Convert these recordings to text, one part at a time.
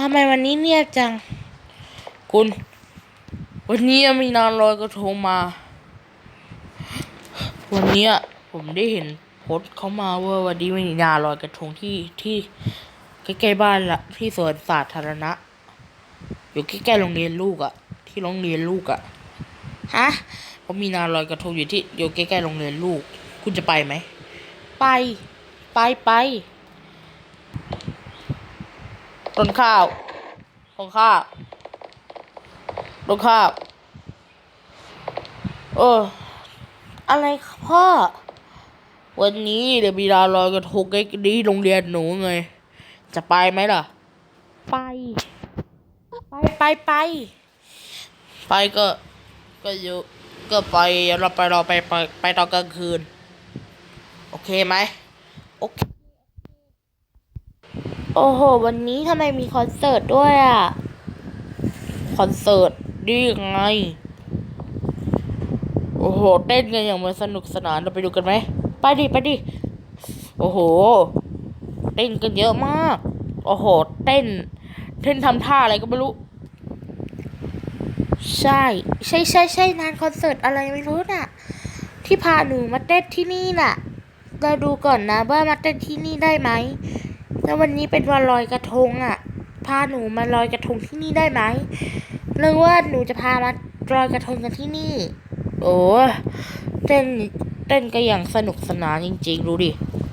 ทำไมวันนี้เงียบจัง คุณ วันนี้มีนานลอยกระทงมา วันเนี้ยผมได้เห็นโพสต์เขามาว่าวันนี้มีนานลอยกระทงที่ที่ใกล้ๆบ้านละที่สวนสาธารณะ อยู่ใกล้ๆโรงเรียนลูกอะที่โรงเรียนลูกอะฮะผมมีนานลอยกระทงอยู่ที่อยู่ใกล้ๆโรงเรียนลูก คุณจะไปไหม ไป ไปไป ต้นข้าวต้นข้าวต้นข้าวเออ อะไรครับพ่อ วันนี้เดี๋ยวมีดาลอยกระทงใกล้ดีโรงเรียนหนูไง จะไปไหมล่ะ ไป ไปไปไป ไปก็ ก็เยอะก็ไปเราไปเราไปไปไปตอนกลางคืน โอเคไหมโอเค โอ้โห วันนี้ทำไมมีคอนเสิร์ตด้วยอะ คอนเสิร์ตดียังไง โอ้โห เต้นกันอย่างมันสนุกสนานเราไปดูกันไหม ไปดิ ไปดิ โอ้โห เต้นกันเยอะมาก โอ้โห เต้น เต้นทำท่าอะไรก็ไม่รู้ ใช่ ใช่ใช่ใช่งานคอนเสิร์ตอะไรไม่รู้น่ะ ที่พาหนูมาเต้นที่นี่น่ะ เราดูก่อนนะว่ามาเต้นที่นี่ได้ไหม แล้ววันนี้เป็นวันลอยกระทงอะ พาหนูมาลอยกระทงที่นี่ได้ไหมหรือว่าหนูจะพามาลอยกระทงกันที่นี่ โอ้เต้นเต้นก็อย่างสนุกสนานจริง ๆ ดูดิ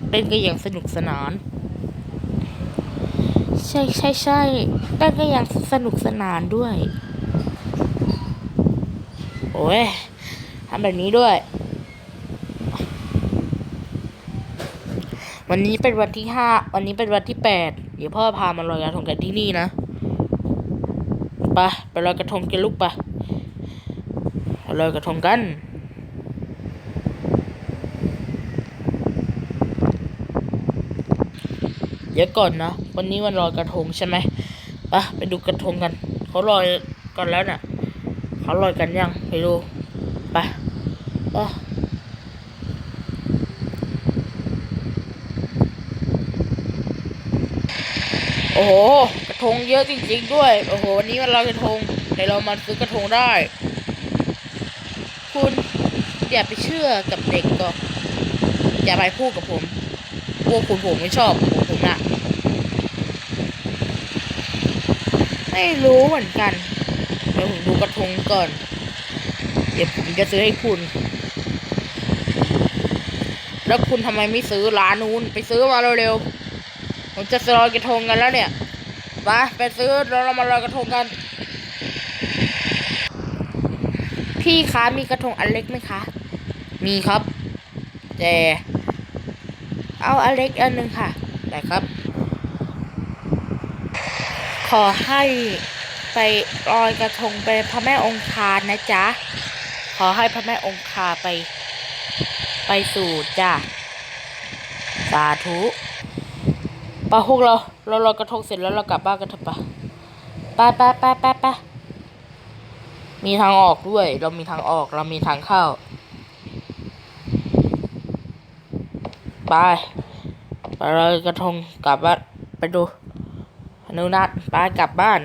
เต้นก็อย่างสนุกสนาน ใช่ใช่ใช่เต้นก็อย่างสนุกสนานด้วย โอ้ยทำแบบนี้ด้วย วันนี้เป็นวันที่ห้า วันนี้เป็นวันที่แปด เดี๋ยวพ่อพามาลอยกระทงกันที่นี่นะไปไปลอยกระทงกันลูกไปลอยกระทงกันเดี๋ยวก่อนนะ วันนี้วันลอยกระทงใช่ไหมไปไปดูกระทงกัน เขาลอยกันแล้วน่ะ เขาลอยกันยัง ไปดู ไปไป โอ้โหกระทงเยอะจริง ๆ ด้วย โอ้โหวันนี้วันลอยกระทงเดี๋ยวเรามาซื้อกระทงได้ คุณอย่าไปเชื่อกับเด็กก็ อย่าไปพูดกับผมพวกคุณผมไม่ชอบผมผมนะไม่รู้เหมือนกัน เดี๋ยวผมดูกระทงก่อน เดี๋ยวผมจะซื้อให้คุณ แล้วคุณทำไมไม่ซื้อร้านนู้น ไปซื้อมาเร็วๆ ผมจะลอยกระทงกันแล้วเนี่ยไปไปซื้อแล้วเรามาลอยกระทงกัน พี่คะมีกระทงอันเล็กไหมคะ มีครับ แต่เอาอันเล็กอันหนึ่งค่ะได้ครับ ขอให้ไปลอยกระทงไปพระแม่องคานะจ๊ะ ขอให้พระแม่องคาไป ไปสู่จ้ะ สาธุ ไปพวกเรา เราลอยกระทงเสร็จแล้วเรากลับบ้านกันเถอะปะไปไปไปไปไปมีทางออกด้วย เรามีทางออก เรามีทางเข้า ไปไปลอยกระทงกลับบ้านไปดูอนุนัตไปกลับบ้าน